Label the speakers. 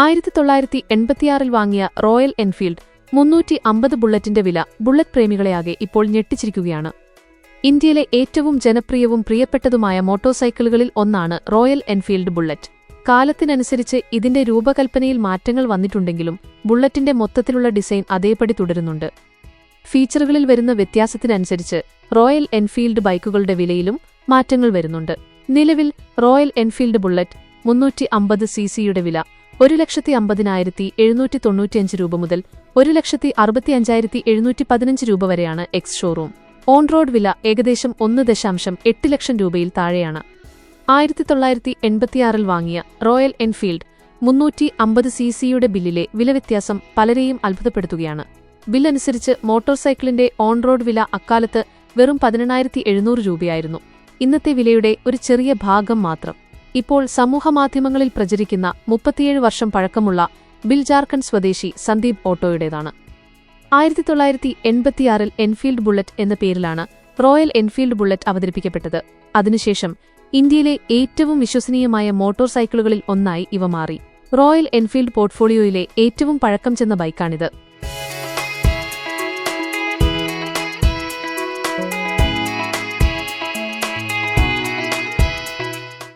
Speaker 1: ആയിരത്തി തൊള്ളായിരത്തി എൺപത്തിയാറിൽ വാങ്ങിയ റോയൽ എൻഫീൽഡ് മുന്നൂറ്റി അമ്പത് ബുള്ളറ്റിന്റെ വില ബുള്ളറ്റ് പ്രേമികളെയാകെ ഇപ്പോൾ ഞെട്ടിച്ചിരിക്കുകയാണ്. ഇന്ത്യയിലെ ഏറ്റവും ജനപ്രിയവും പ്രിയപ്പെട്ടതുമായ മോട്ടോർസൈക്കിളുകളിൽ ഒന്നാണ് റോയൽ എൻഫീൽഡ് ബുള്ളറ്റ്. കാലത്തിനനുസരിച്ച് ഇതിന്റെ രൂപകൽപ്പനയിൽ മാറ്റങ്ങൾ വന്നിട്ടുണ്ടെങ്കിലും ബുള്ളറ്റിന്റെ മൊത്തത്തിലുള്ള ഡിസൈൻ അതേപടി തുടരുന്നുണ്ട്. ഫീച്ചറുകളിൽ വരുന്ന വ്യത്യാസത്തിനനുസരിച്ച് റോയൽ എൻഫീൽഡ് ബൈക്കുകളുടെ വിലയിലും മാറ്റങ്ങൾ വരുന്നുണ്ട്. നിലവിൽ റോയൽ എൻഫീൽഡ് ബുള്ളറ്റ് മുന്നൂറ്റി അമ്പത് സി സിയുടെ വില ഒരു ലക്ഷത്തി അമ്പതിനായിരത്തി എഴുന്നൂറ്റി തൊണ്ണൂറ്റിയഞ്ച് രൂപ മുതൽ ഒരു ലക്ഷത്തി അറുപത്തിയഞ്ചായിരത്തി എഴുന്നൂറ്റി പതിനഞ്ച് രൂപ വരെയാണ് എക്സ് ഷോറൂം. ഓൺ റോഡ് വില ഏകദേശം ഒന്ന് ദശാംശം എട്ട് ലക്ഷം രൂപയിൽ താഴെയാണ്. ആയിരത്തി തൊള്ളായിരത്തി എൺപത്തിയാറിൽ വാങ്ങിയ റോയൽ എൻഫീൽഡ് മുന്നൂറ്റി അമ്പത് സി സിയുടെ ബില്ലിലെ വില വ്യത്യാസം പലരെയും അത്ഭുതപ്പെടുത്തുകയാണ്. ബില്ലനുസരിച്ച് മോട്ടോർ സൈക്കിളിന്റെ ഓൺ റോഡ് വില അക്കാലത്ത് വെറും പതിനെണ്ണായിരത്തി എഴുന്നൂറ് രൂപയായിരുന്നു. ഇന്നത്തെ വിലയുടെ ഒരു ചെറിയ ഭാഗം മാത്രം. ഇപ്പോൾ സമൂഹമാധ്യമങ്ങളിൽ പ്രചരിക്കുന്ന മുപ്പത്തിയേഴ് വർഷം പഴക്കമുള്ള ബിൽ ജാർഖണ്ഡ് സ്വദേശി സന്ദീപ് ഓട്ടോയുടേതാണ്. ആയിരത്തി തൊള്ളായിരത്തി എൺപത്തിയാറിൽ എൻഫീൽഡ് ബുള്ളറ്റ് എന്ന പേരിലാണ് റോയൽ എൻഫീൽഡ് ബുള്ളറ്റ് അവതരിപ്പിക്കപ്പെട്ടത്. അതിനുശേഷം ഇന്ത്യയിലെ ഏറ്റവും വിശ്വസനീയമായ മോട്ടോർ സൈക്കിളുകളിൽ ഒന്നായി ഇവ മാറി. റോയൽ എൻഫീൽഡ് പോർട്ട്ഫോളിയോയിലെ ഏറ്റവും പഴക്കം ചെന്ന ബൈക്കാണിത്.